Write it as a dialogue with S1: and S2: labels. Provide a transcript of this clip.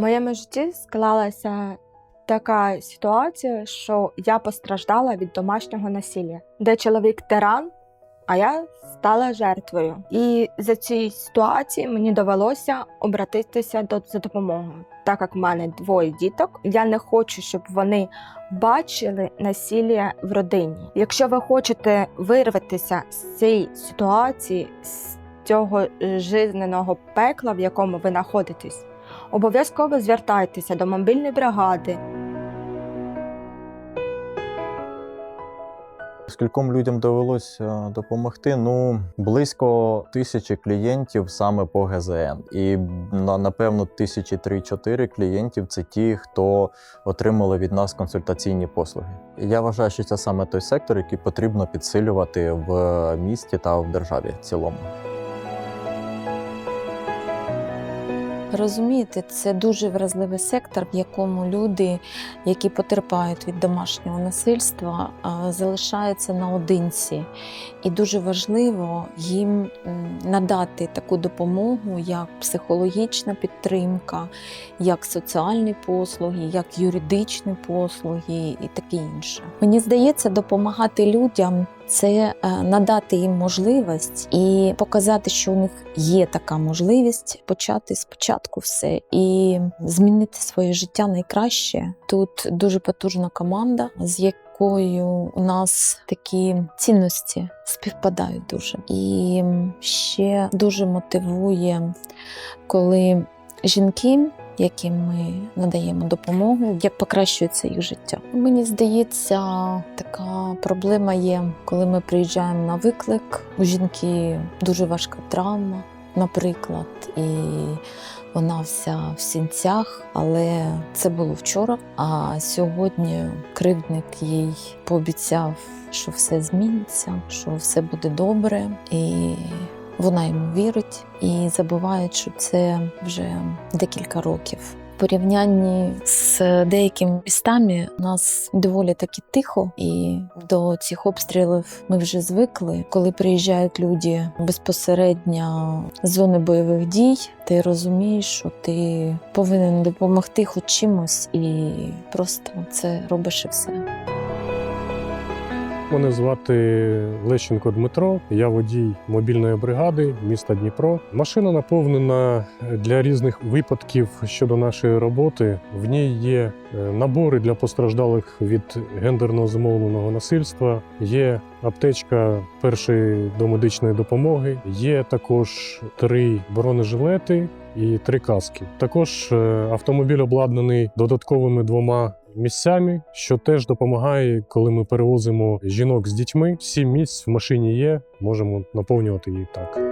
S1: моєму житті склалася така ситуація, що я постраждала від домашнього насилля, де чоловік тиран, а я стала жертвою. І за цієї ситуації мені довелося обратитися до за допомогою. Так як в мене двоє діток, я не хочу, щоб вони бачили насилля в родині. Якщо ви хочете вирватися з цієї ситуації, з цього жизненого пекла, в якому ви знаходитесь, обов'язково звертайтеся до мобільної бригади.
S2: Скільком людям довелося допомогти? Ну, близько тисячі клієнтів саме по ГЗН. І напевно тисячі три-чотири клієнтів це ті, хто отримали від нас консультаційні послуги. Я вважаю, що це саме той сектор, який потрібно підсилювати в місті та в державі в цілому.
S3: Розумієте, це дуже вразливий сектор, в якому люди, які потерпають від домашнього насильства, залишаються наодинці. І дуже важливо їм надати таку допомогу, як психологічна підтримка, як соціальні послуги, як юридичні послуги і таке інше. Мені здається, допомагати людям це е, надати їм можливість і показати, що у них є така можливість почати спочатку все і змінити своє життя найкраще. Тут дуже потужна команда, з якою у нас такі цінності співпадають дуже. І ще дуже мотивує, коли жінки яким ми надаємо допомогу, як покращується їх життя. Мені здається, така проблема є, коли ми приїжджаємо на виклик. У жінки дуже важка травма, наприклад, і вона вся в сінцях, але це було вчора. А сьогодні кривдник їй пообіцяв, що все зміниться, що все буде добре, і вона йому вірить і забуває, що це вже декілька років. В порівнянні з деякими містами у нас доволі таки тихо, і до цих обстрілів ми вже звикли. Коли приїжджають люди безпосередньо з зони бойових дій, ти розумієш, що ти повинен допомогти хоч чимось, і просто це робиш і все.
S4: Мене звати Лещенко Дмитро, я водій мобільної бригади міста Дніпро. Машина наповнена для різних випадків щодо нашої роботи. В ній є е, набори для постраждалих від гендерно зумовленого насильства, є аптечка першої домедичної допомоги, є також три бронежилети і три каски. Також е, автомобіль обладнаний додатковими двома місцями, що теж допомагає, коли ми перевозимо жінок з дітьми. Сім місць в машині є, можемо наповнювати її так.